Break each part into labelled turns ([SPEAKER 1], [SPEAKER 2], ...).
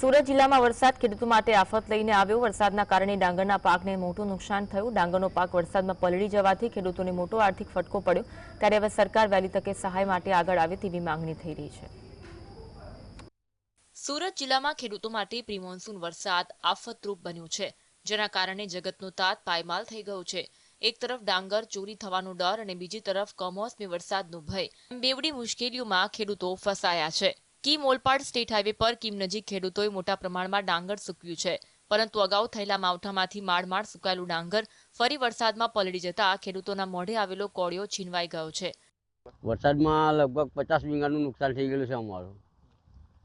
[SPEAKER 1] સુરત જિલ્લામાં વરસાદ ખેડૂતો માટે આફત લઈને આવ્યો. વરસાદના કારણે ડાંગરના પાકને મોટું નુકસાન થયું. ડાંગરનો પાક વરસાદમાં પલળી જવાથી ખેડૂતોને મોટો આર્થિક ફટકો પડ્યો. ત્યારે હવે સરકાર વહેલી તકે સહાય માટે આગળ આવે તેવી માંગણી થઈ રહી છે. સુરત જિલ્લામાં ખેડૂતો માટે પ્રિમોન્સૂન વરસાદ આફતરૂપ બન્યું છે, જેના કારણે જગતનો તાત પાયમાલ થઈ ગયો છે. એક તરફ ડાંગર ચોરી થવાનો ડર અને બીજી તરફ કમોસમી વરસાદનો ભય. બેવડી મુશ્કેલીઓમાં ખેડૂતો ફસાયા છે. કીમ ઓલપાડ સ્ટેટ હાઈવે પર કીમ નજીક ખેડૂતોએ મોટા પ્રમાણમાં ડાંગર સૂક્યું છે. પરંતુ અગાઉ થયેલા માવઠામાંથી માળમાળ સુકાયેલું ડાંગર ફરી વરસાદમાં પલળી જતા ખેડૂતોના મોઢે આવેલો કોળિયો છીનવાઈ ગયો છે.
[SPEAKER 2] વરસાદમાં લગભગ પચાસ વીઘાનું નુકસાન થઈ ગયેલું છે અમારું.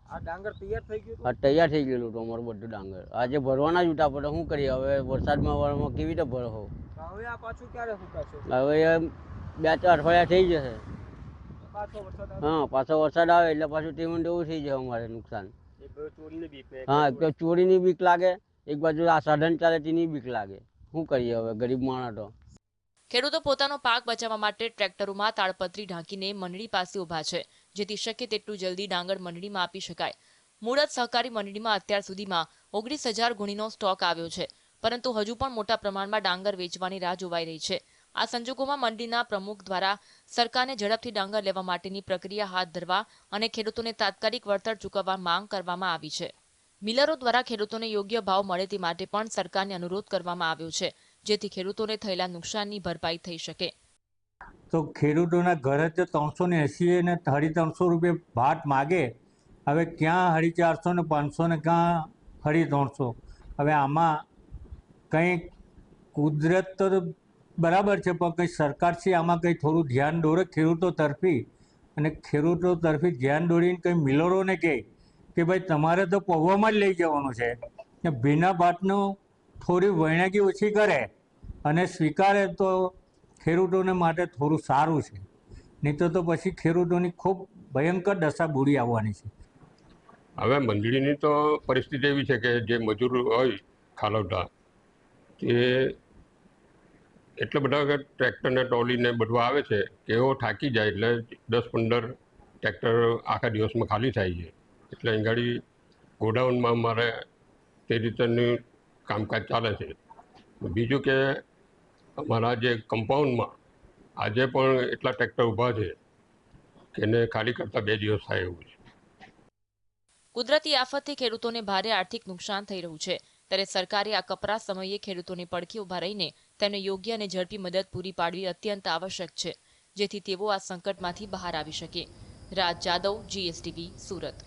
[SPEAKER 3] આ ડાંગર તૈયાર થઈ ગયું
[SPEAKER 2] હા તૈયાર થઈ ગયેલું હતું અમારું બધું ડાંગર. આજે ભરવાના જ ઉઠા પડે શું કરીએ? હવે વરસાદમાં વરમાં કેવી રીતે ભરો?
[SPEAKER 3] હવે આ પાછું ક્યારે સુકાશે?
[SPEAKER 2] હવે બે ચાર અઠવાડિયા થઈ જશે. હા પાછો વરસાદ આવે એટલે પાછું તેવું એવું થઈ જાય અમારે નુકસાન. હા એક તો ચોરીની બીક લાગે એક બાજુ આ સાધન ચાલે તેની બીક લાગે. શું કરીએ હવે ગરીબ માણસ તો?
[SPEAKER 1] ખેડૂતો પોતાનો પાક બચાવવા માટે ટ્રેક્ટરોમાં તાડપત્રી ઢાંકીને મંડળી પાસે ઊભા છે. જેથી શક્ય તેટલું જલ્દી ડાંગર મંડળીમાં આપી શકાય. મુળત સહકારી મંડળીમાં અત્યાર સુધીમાં ઓગણીસ હજાર ગુણીનો સ્ટોક આવ્યો છે. પરંતુ હજુ પણ મોટા પ્રમાણમાં ડાંગર વેચવાની રાહ જોવાઈ રહી છે. આ સંજોગોમાં મંડીના પ્રમુખ દ્વારા સરકારને ઝડપથી ડાંગર લેવા માટેની પ્રક્રિયા હાથ ધરવા અને ખેડૂતોને તાત્કાલિક વળતર ચૂકવવા માંગ કરવામાં આવી છે. મિલરો દ્વારા ખેડૂતોને યોગ્ય ભાવ મળે તે માટે પણ સરકારને અનુરોધ કરવામાં આવ્યો છે, જેથી ખેડૂતોને થયેલા નુકસાનની ભરપાઈ થઈ શકે.
[SPEAKER 4] તો ખેડૂતોના ઘરે તો ત્રણસો ને એંસી ને સાડી ત્રણસો રૂપિયા ભાટ માગે, હવે ક્યાં હળી ચારસો ને પાંચસો ને ક્યાં સાડી ત્રણસો? હવે આમાં કંઈ કુદરત તો બરાબર છે, પણ કંઈ સરકારશ્રી આમાં કંઈ થોડું ધ્યાન દોરે, ખેડૂતો તરફી. અને ખેડૂતો તરફી ધ્યાન દોરીને કંઈ મિલરોને કહે કે ભાઈ, તમારે તો પૌવામાં જ લઈ જવાનું છે. ને ભીના ભાતનું થોડી વૈણાકી ઓછી કરે અને સ્વીકારે તો ખેડૂતોને માટે થોડું સારું છે. નહીં તો પછી ખેડૂતોની ખૂબ ભયંકર દશા બુરી આવવાની છે.
[SPEAKER 5] હવે મંડળીની તો પરિસ્થિતિ એવી છે કે જે મજૂર હોય ખાલવતા તે એટલા બધા ટ્રેક્ટરને ટોલીને બધું આવે છે કે એવો થાકી જાય એટલે દસ પંદર ટ્રેક્ટર આખા દિવસમાં ખાલી થાય છે. એટલે અહીં ગાડી ગોડાઉનમાં અમારે તે રીતેનું કામકાજ ચાલે છે. બીજું કે અમારા જે કમ્પાઉન્ડમાં આજે પણ એટલા ટ્રેક્ટર ઊભા છે કે એને ખાલી કરતાં બે દિવસ થાય એવું છે.
[SPEAKER 1] કુદરતી આફતથી ખેડૂતોને ભારે આર્થિક નુકસાન થઈ રહ્યું છે. ત્યારે સરકારે આ કપરા સમયે ખેડૂતોની પડખી ઊભા રહીને તેમને યોગ્ય અને ઝડપી મદદ પૂરી પાડવી અત્યંત આવશ્યક છે, જેથી તેઓ આ સંકટમાંથી બહાર આવી શકે. રાજ જાદવ જીએસટીવી સુરત.